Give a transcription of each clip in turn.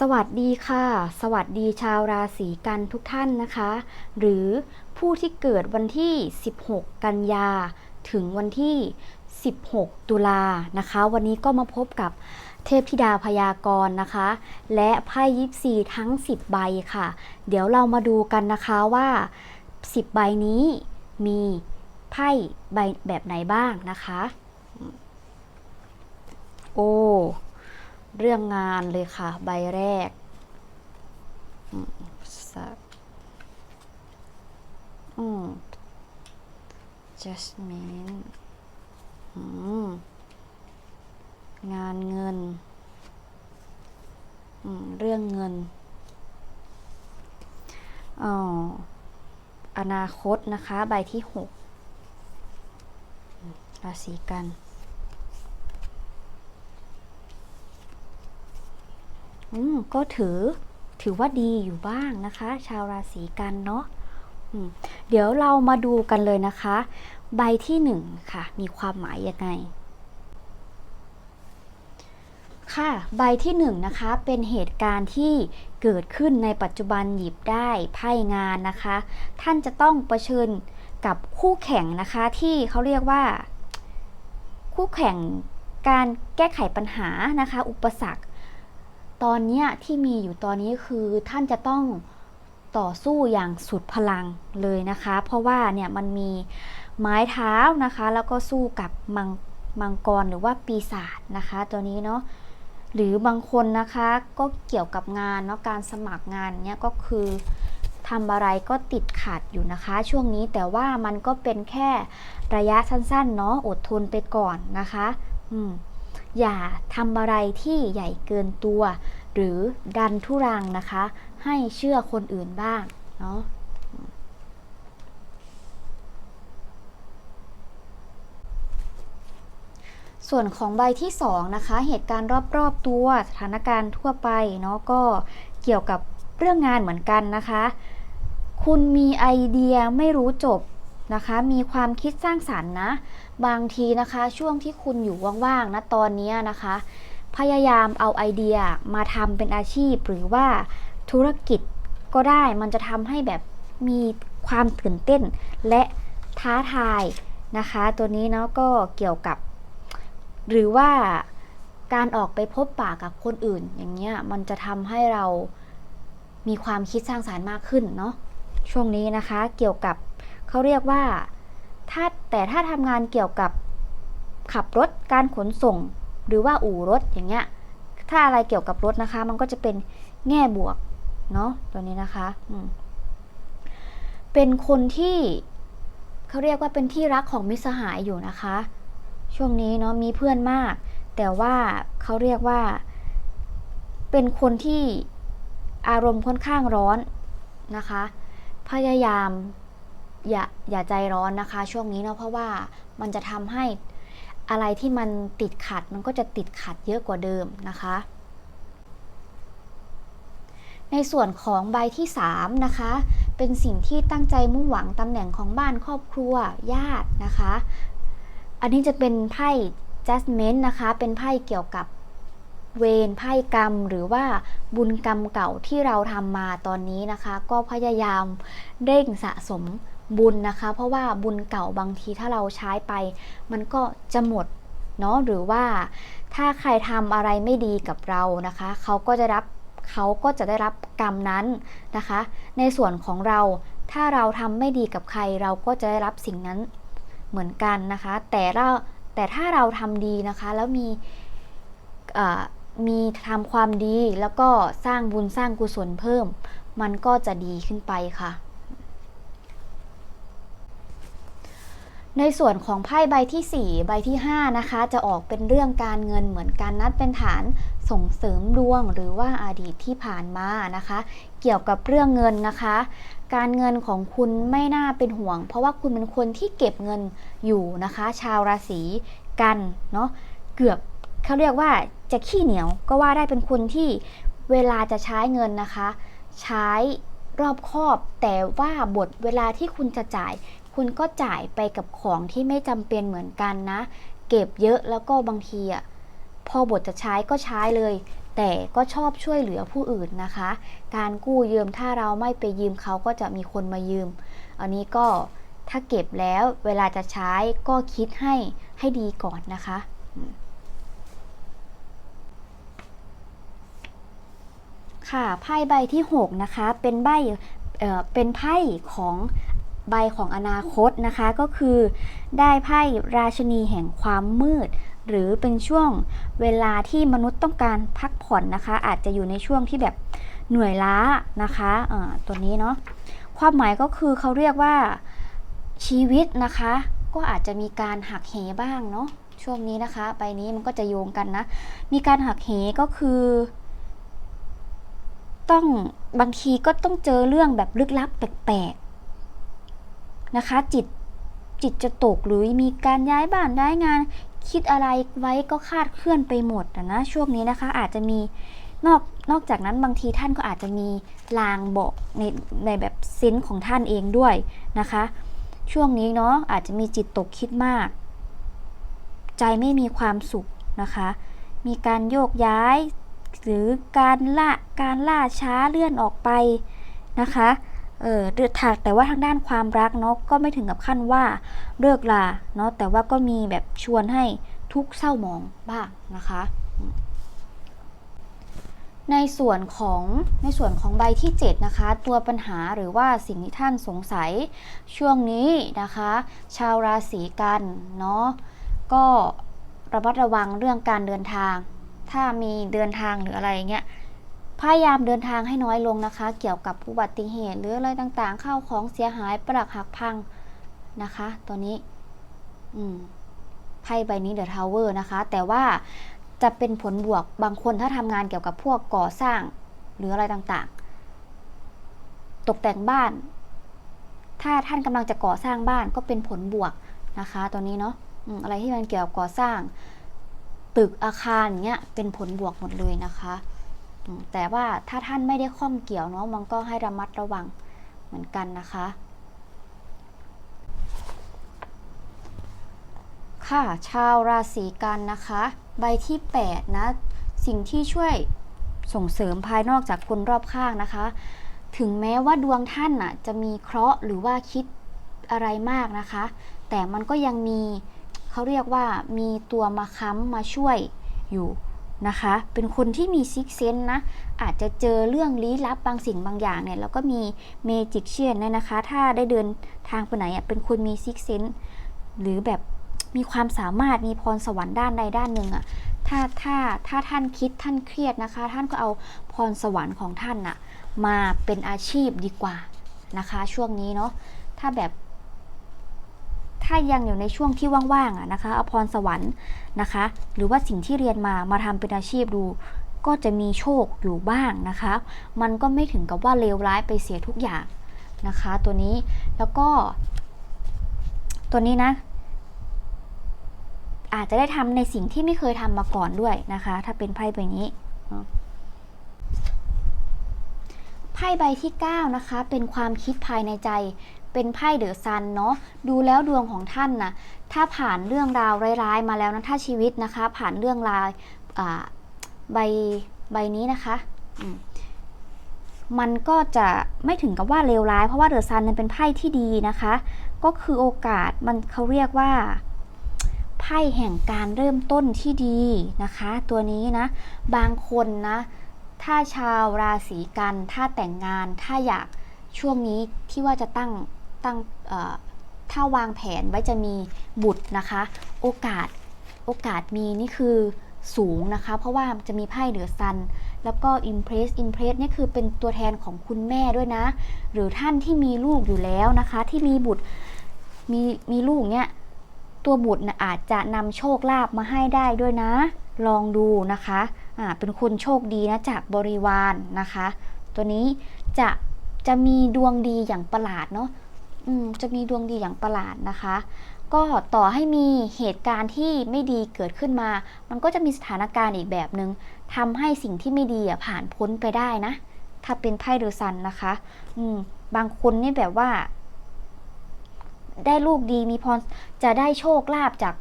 สวัสดีค่ะ สวัสดีชาวราศีกันทุกท่านนะคะ หรือผู้ที่เกิดวันที่ 16 กันยา ถึงวันที่ 16 ตุลานะคะ วันนี้ก็มาพบกับเทพธิดาพยากรณ์นะคะ และไพ่ยิปซีทั้ง 10 ใบค่ะ เดี๋ยวเรามาดูกันนะคะว่า 10 ใบนี้มีไพ่ใบแบบไหนบ้างนะคะ โอ้ เรื่องงานเลยค่ะ ใบแรกอืมสักอืม Jasmine อืมงานเงินอืมเรื่องเงินอ๋ออนาคตนะคะ ใบที่หกราศีกัน อืมก็ถือถือว่าดีอยู่บ้างนะคะ ชาวราศีกันเนาะเดี๋ยวเรามาดูกันเลยนะคะ ใบที่หนึ่งค่ะ มีความหมายยังไง ค่ะ ใบที่หนึ่งนะคะ เป็นเหตุการณ์ที่เกิดขึ้นในปัจจุบันหยิบได้ไพ่งานนะคะ ท่านจะต้องเผชิญกับคู่แข่งนะคะที่เขาเรียกว่า คู่แข่งการแก้ไขปัญหานะคะ อุปสรรค ตอนนี้ที่มีอยู่ตอนนี้คือท่านจะต้องต่อสู้อย่างสุดพลังเลยนะคะ เพราะว่าเนี่ยมันมีไม้เท้านะคะ แล้วก็สู้กับมังมังกรหรือว่าปีศาจนะคะ ตัวนี้เนาะหรือบางคนนะคะก็เกี่ยวกับงานเนาะการสมัครงานเนี่ยก็คือทำอะไรก็ติดขัดอยู่นะคะ ช่วงนี้แต่ว่ามันก็เป็นแค่ระยะสั้นๆเนาะอดทนไปก่อนนะคะ อืม อย่าทำอะไรที่ใหญ่เกินตัว หรือดันทุรังนะคะ ให้เชื่อคนอื่นบ้างเนาะส่วนของใบที่ 2 นะคะ เหตุการณ์รอบๆ ตัวสถานการณ์ทั่วไปเนาะก็เกี่ยวกับเรื่องงานเหมือนกันนะคะ คุณมีไอเดียไม่รู้จบ นะคะ มีความคิดสร้างสรรค์นะ บางทีนะคะช่วงที่คุณอยู่ว่างๆนะตอนนี้นะคะ พยายามเอาไอเดียมาทำเป็นอาชีพ หรือว่าธุรกิจก็ได้มันจะทำให้แบบมีความตื่นเต้นและท้าทายนะคะ ตัวนี้เนาะก็เกี่ยวกับ หรือว่าการออกไปพบปะกับคนอื่น อย่างเงี้ยมันจะทำให้เรามีความคิดสร้างสารรค์มากขึ้นเนาะช่วงนี้นะคะเกี่ยวกับ เขาเรียกว่าถ้าแต่ถ้าทำงานเกี่ยวกับขับรถการขนส่ง หรือว่าอู่รถอย่างเงี้ยถ้าอะไรเกี่ยวกับรถนะคะ มันก็จะเป็นแง่บวกเนาะตัวนี้นะคะอืมเป็นคนที่เขาเรียกว่าเป็นที่รักของมิสหายอยู่นะคะ ช่วงนี้เนาะมีเพื่อนมาก แต่ว่าเขาเรียกว่า เป็นคนที่อารมณ์ค่อนข้างร้อนนะคะ พยายาม อย่าอย่าใจร้อนนะคะ ช่วงนี้เนาะเพราะว่ามันจะทำให้อะไรที่มันติดขัดมันก็จะติดขัดเยอะกว่าเดิมนะคะ ในส่วนของใบที่3นะคะเป็นสิ่งที่ตั้งใจมุ่งหวังตำแหน่งของบ้านครอบครัวญาตินะคะ อันนี้จะเป็นไพ่ judgment นะคะ เป็นไพ่เกี่ยวกับเวรไพ่กรรมหรือว่าบุญกรรมเก่าที่เราทำมาตอนนี้นะคะ ก็พยายามเร่งสะสม บุญนะคะ เพราะว่าบุญเก่าบางทีถ้าเราใช้ไป มันก็จะหมดเนาะหรือว่าถ้าใครทำอะไรไม่ดีกับเรานะคะ เขาก็จะรับเขาก็จะได้รับกรรมนั้นนะคะ ในส่วนของเราถ้าเราทำไม่ดีกับใครเราก็จะได้รับสิ่งนั้นเหมือนกันนะคะ แต่เราแต่ถ้าเราทำดีนะคะ แล้วมีมีทำความดีแล้วก็สร้างบุญสร้างกุศลเพิ่ม มันก็จะดีขึ้นไปค่ะ ในส่วนของไพ่ใบที่ 4 ใบที่ 5 นะคะ จะออกเป็นเรื่องการเงินเหมือนกันนัดเป็นฐานส่งเสริมดวงหรือว่าอดีตที่ผ่านมานะคะ เกี่ยวกับเรื่องเงินนะคะ การเงินของคุณไม่น่าเป็นห่วง เพราะว่าคุณเป็นคนที่เก็บเงินอยู่นะคะ ชาวราศีกันเนาะเกือบเขาเรียกว่าจะขี้เหนียวก็ว่าได้เป็นคนที่เวลาจะใช้เงินนะคะ ใช้รอบคอบแต่ว่าบทเวลาที่คุณจะจ่าย คุณก็จ่ายไปกับของที่ไม่จำเป็นเหมือนกันนะ เก็บเยอะแล้วก็บางทีอะพอบทจะใช้ก็ใช้เลย แต่ก็ชอบช่วยเหลือผู้อื่นนะคะ การกู้ยืมถ้าเราไม่ไปยืมเขาก็จะมีคนมายืม อันนี้ก็ถ้าเก็บแล้วเวลาจะใช้ก็คิดให้ให้ดีก่อนนะคะค่ะไพ่ใบที่ 6 นะคะ เป็นใบเออเป็นไพ่ของ ใบของอนาคตนะคะก็คือ ได้ไพ่ราชนีแห่งความมืด หรือเป็นช่วงเวลาที่มนุษย์ต้องการพักผ่อนนะคะ อาจจะอยู่ในช่วงที่แบบเหนื่อยล้านะคะตัวนี้เนาะความหมายก็คือเขาเรียกว่าชีวิตนะคะ ก็อาจจะมีการหักเหบ้างเนาะช่วงนี้นะคะ ใบนี้มันก็จะโยงกันนะ มีการหักเหก็คือ ต้องบางทีก็ต้องเจอเรื่องแบบลึกลับแปลก นะคะ จิตจิตจะตกหรือมีการย้ายบ้านย้ายงาน คิดอะไรไว้ก็คาดเคลื่อนไปหมดอะนะช่วงนี้นะคะอาจจะมีนอกนอกจากนั้นบางทีท่านก็อาจจะมีลางบอกในในแบบเซนส์ของท่านเองด้วยนะคะ ช่วงนี้เนาะอาจจะมีจิตตกคิดมาก ใจไม่มีความสุขนะคะ มีการโยกย้าย หรือการล่าการล่าช้าเลื่อนออกไปนะคะ เออเดือดถากแต่ว่าทางด้านความรักเนาะก็ไม่ถึงกับขั้นว่าเลิกลาเนาะแต่ว่าก็มีแบบชวนให้ทุกเศร้าหมองบ้างนะคะ ในส่วนของในส่วนของใบที่ 7 นะคะ ตัวปัญหาหรือว่าสิ่งที่ท่านสงสัยช่วงนี้นะคะ ชาวราศีกันเนาะก็ระมัดระวังเรื่องการเดินทาง ถ้ามีเดินทางหรืออะไรเงี้ย พยายามเดินทางให้น้อยลงนะคะ เกี่ยวกับอุบัติเหตุหรืออะไรต่างๆ เข้าของเสียหายปรักหักพังนะคะ ตัวนี้อืมไพ่ใบนี้เดอะทาวเวอร์นะคะ แต่ว่าจะเป็นผลบวกบางคนถ้าทำงานเกี่ยวกับพวกก่อสร้างหรืออะไรต่างๆ ตกแต่งบ้าน ถ้าท่านกำลังจะก่อสร้างบ้านก็เป็นผลบวกนะคะ ตัวนี้เนาะอืมอะไรที่มันเกี่ยวกับก่อสร้าง ตึกอาคารอย่างเงี้ยเป็นผลบวกหมดเลยนะคะ แต่ว่าถ้าท่านไม่ได้ข้องเกี่ยวเนาะมันก็ให้ระมัดระวังเหมือนกันนะคะค่ะชาวราศีกันนะคะ ใบที่8นะสิ่งที่ช่วยส่งเสริมภายนอกจากคนรอบข้างนะคะ ถึงแม้ว่าดวงท่านน่ะจะมีเคราะห์หรือว่าคิดอะไรมากนะคะ แต่มันก็ยังมีเขาเรียกว่ามีตัวมาค้ำมาช่วยอยู่ นะคะ เป็นคนที่มีซิกเซนนะ อาจจะเจอเรื่องลี้ลับบางสิ่งบางอย่างเนี่ย แล้วก็มีเมจิกเชียนเนี่ยนะคะ ถ้าได้เดินทางไปไหนอะ เป็นคนมีซิกเซนหรือแบบมีความสามารถ มีพรสวรรค์ด้านใดด้านหนึ่งอะ ถ้าถ้าถ้าท่านคิดท่านเครียดนะคะ ท่านก็เอาพรสวรรค์ของท่านน่ะ มาเป็นอาชีพดีกว่านะคะ ช่วงนี้เนาะ ถ้าแบบ ถ้ายังอยู่ในช่วงที่ว่างๆอะนะคะเอาพรสวรรค์นะคะ หรือว่าสิ่งที่เรียนมามาทำเป็นอาชีพดู ก็จะมีโชคอยู่บ้างนะคะ มันก็ไม่ถึงกับว่าเลวร้ายไปเสียทุกอย่างนะคะ ตัวนี้แล้วก็ ตัวนี้นะ อาจจะได้ทำในสิ่งที่ไม่เคยทำมาก่อนด้วยนะคะ ถ้าเป็นไพ่ใบนี้ไพ่ใบที่ 9 นะคะ เป็นความคิดภายในใจ เป็นไพ่เดอะซันเนาะดูแล้วดวงของท่านนะถ้าผ่านเรื่องราวร้ายๆมาแล้วนะถ้าชีวิตนะคะ ผ่านเรื่องราวใบใบนี้นะคะมันก็จะไม่ถึงกับว่าเลวร้าย เพราะว่าเดอะซันมันเป็นไพ่ที่ดีนะคะ ก็คือโอกาสมันเขาเรียกว่าไพ่แห่งการเริ่มต้นที่ดีนะคะ ตัวนี้นะ บางคนนะ ถ้าชาวราศีกัน ถ้าแต่งงาน ถ้าอยากช่วงนี้ที่ว่าจะตั้ง ตั้งถ้าวางแผนไว้จะมีบุตรนะคะ โอกาสโอกาสมีนี่คือสูงนะคะ เพราะว่าจะมีไพ่เดือซัน แล้วก็ Impress Impress เนี่คือเป็นตัวแทนของคุณแม่ด้วยนะ หรือท่านที่มีลูกอยู่แล้วนะคะ ที่มีบุตรมีมีลูกเนี่ย ตัวบุตรนะอาจจะนำโชคลาภมาให้ได้ด้วยนะ ลองดูนะคะอ่าเป็นคนโชคดีนะจากบริวารนนะคะ ตัวนี้จะจะมีดวงดีอย่างประหลาดเนาะ จะมีดวงดีอย่างประหลาดนะคะ ก็ต่อให้มีเหตุการณ์ที่ไม่ดีเกิดขึ้นมา มันก็จะมีสถานการณ์อีกแบบหนึง่งทำให้สิ่งที่ไม่ดีผ่านพ้นไปได้นะ ถ้าเป็นไพ่เดอซันนะคะอืมบางคนนี่แบบว่า ได้ลูกดีมีพรจะได้โชคลาภจาก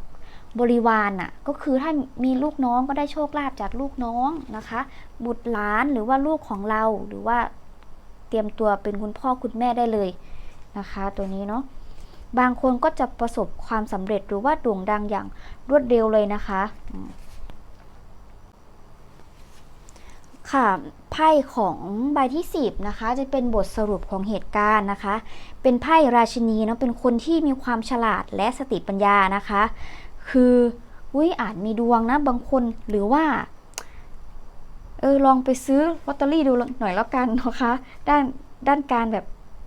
บริวารน่ะก็คือถ้ามีลูกน้องก็ได้โชคลาภจากลูกน้องนะคะ บุตรหลานหรือว่าลูกของเราหรือว่าเตรียมตัวเป็นคุณพ่อคุณแม่ได้เลย นะคะ ตัวนี้เนาะบางคนก็จะประสบความสำเร็จหรือว่าโด่งดังอย่างรวดเร็วเลยนะคะค่ะไพ่ของใบที่ 10นะคะ จะเป็นบทสรุปของเหตุการณ์นะคะ เป็นไพ่ราชินีเนาะเป็นคนที่มีความฉลาดและสติปัญญานะคะ คืออุ้ยอาจมีดวงนะบางคนหรือว่าเออลองไปซื้อลอตเตอรี่ดูหน่อยแล้วกันนะคะ ด้านด้านการแบบ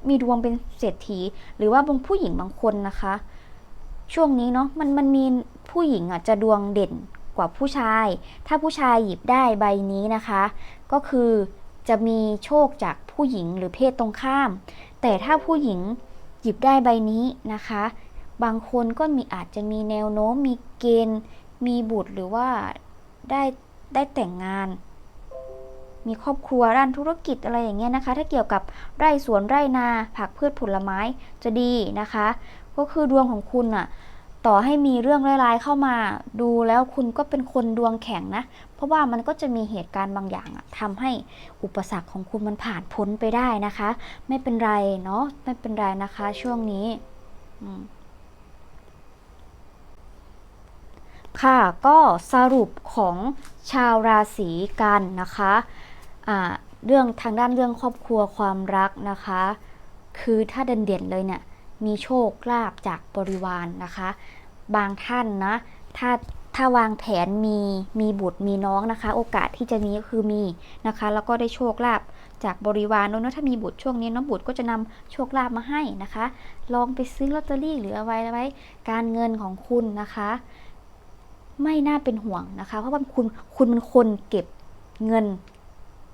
มีดวงเป็นเศรษฐี หรือว่าบางผู้หญิงบางคนนะคะ ช่วงนี้เนาะมันมันมีผู้หญิงอะจะดวงเด่นกว่าผู้ชาย ถ้าผู้ชายหยิบได้ใบนี้นะคะ ก็คือจะมีโชคจากผู้หญิงหรือเพศตรงข้าม แต่ถ้าผู้หญิงหยิบได้ใบนี้นะคะ บางคนก็มีอาจจะมีแนวโน้มมีเกณฑ์ มีบุตรหรือว่าได้ได้แต่งงาน มีครอบครัวด้านธุรกิจอะไรอย่างเงี้ยนะคะ ถ้าเกี่ยวกับไร่สวนไร่นา ผักพืชผลไม้จะดีนะคะ ก็คือดวงของคุณอะต่อให้มีเรื่องร้ายๆเข้ามา ดูแล้วคุณก็เป็นคนดวงแข็งนะ เพราะว่ามันก็จะมีเหตุการณ์บางอย่างอะทำให้อุปสรรคของคุณมันผ่านพ้นไปได้นะคะ ไม่เป็นไรเนาะไม่เป็นไรนะคะช่วงนี้ค่ะ ก็สรุปของชาวราศีกันนะคะ เรื่องทางด้านเรื่องครอบครัวความรักนะคะ คือถ้าเด่นๆเลยเนี่ยมีโชคลาภจากบริวารนะคะ บางท่านนะถ้าถ้าวางแผนมีมีบุตรมีน้องนะคะ โอกาสที่จะมีก็คือมีนะคะ แล้วก็ได้โชคลาภจากบริวารเนอะถ้ามีบุตรช่วงนี้น้องบุตรก็จะนำโชคลาภมาให้นะคะ ลองไปซื้อลอตเตอรี่หรือเอาไว้ไว้ การเงินของคุณนะคะ ไม่น่าเป็นห่วงนะคะ เพราะว่าคุณคุณเป็นคนเก็บเงิน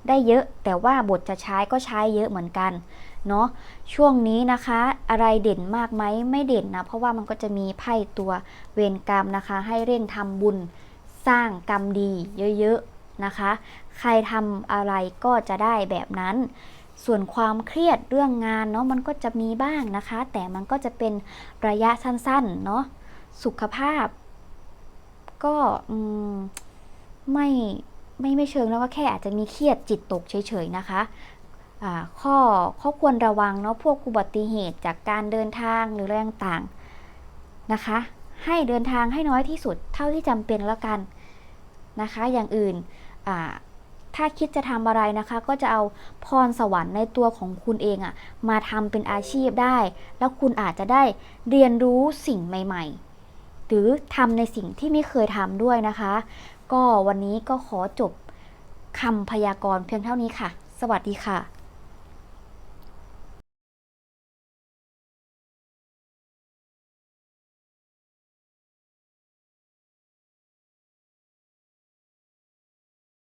ได้เยอะ แต่ว่าบทจะใช้ก็ใช้เยอะเหมือนกันเนาะช่วงนี้นะคะอะไรเด่นมากไหมไม่เด่นนะ เพราะว่ามันก็จะมีไพ่ตัวเวรกรรมนะคะ ให้เร่งทำบุญสร้างกรรมดีเยอะๆนะคะ ใครทำอะไรก็จะได้แบบนั้น ส่วนความเครียดเรื่องงานเนาะมันก็จะมีบ้างนะคะ แต่มันก็จะเป็นระยะสั้นๆเนาะสุขภาพ ก็ไม่ ไม่ไม่เชิงแล้วก็แค่อาจจะมีเครียดจิตตกเฉยๆนะคะข้อข้อควรระวังเนาะพวกอุบัติเหตุจากการเดินทางหรืออะไรต่างๆนะคะ ให้เดินทางให้น้อยที่สุดเท่าที่จำเป็นแล้วกันนะคะ อย่างอื่นถ้าคิดจะทำอะไรนะคะ ก็จะเอาพรสวรรค์ในตัวของคุณเองอะมาทำเป็นอาชีพได้ แล้วคุณอาจจะได้เรียนรู้สิ่งใหม่ ๆ หรือทำในสิ่งที่ไม่เคยทำด้วยนะคะ ก็วันนี้ก็ขอจบคำพยากรณ์เพียงเท่านี้ค่ะ สวัสดีค่ะ